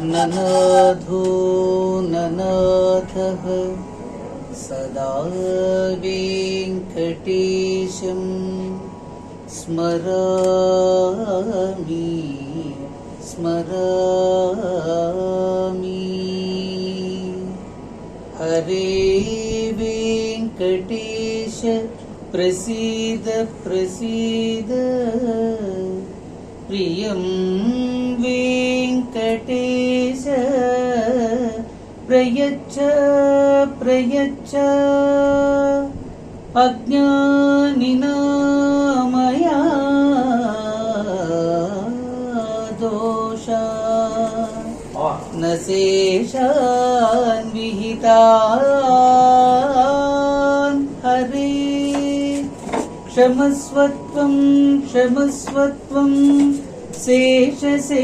ननाथो ननाथः सदा वेङ्कटेशं स्मरामि स्मरामि। हरे वेङ्कटेश प्रसीद प्रसीद। प्रियं प्रयच्छ प्रयच्छ अज्ञानिनामया दोषा न शेषान् विहितान् हरे क्षमस्वत्वं क्षमस्वत्वं शेषशैलशिखामणि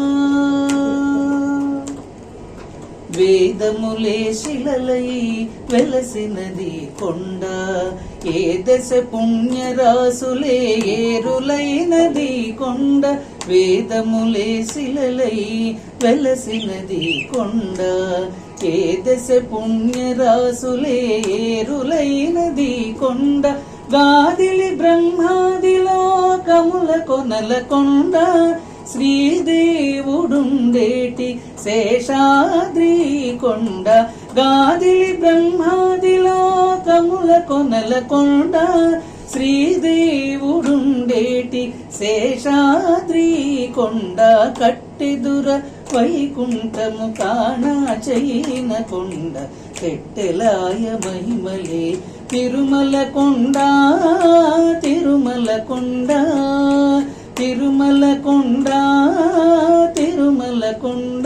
వేదములే శిలలై వెలసినది కొండ. ఏ దశ పుణ్యరాసులే ఏరులైనది కొండ. వేదములే శిలలై వెలసినది కొండ. ఏ దశ పుణ్యరాసులే ఏరులైనది కొండ. గాదిలి బ్రహ్మాదిలో కముల కొనల కొండ. శ్రీదేవుడుండేటి శేషాద్రి కొండ గాదిలి బ్రహ్మాదిలో కముల కొనల కొండ శ్రీదేవుడుండేటి శేషాద్రి కొండ కట్టెదుర వైకుంఠము కాణా చైన కొండ పెట్టెలాయ మహిమలే తిరుమల కొండ తిరుమల కొండ తిరుమల కొండ తిరుమల కొండ.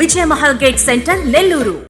విజయ మహల్ గేట్ సెంటర్ నెల్లూరు.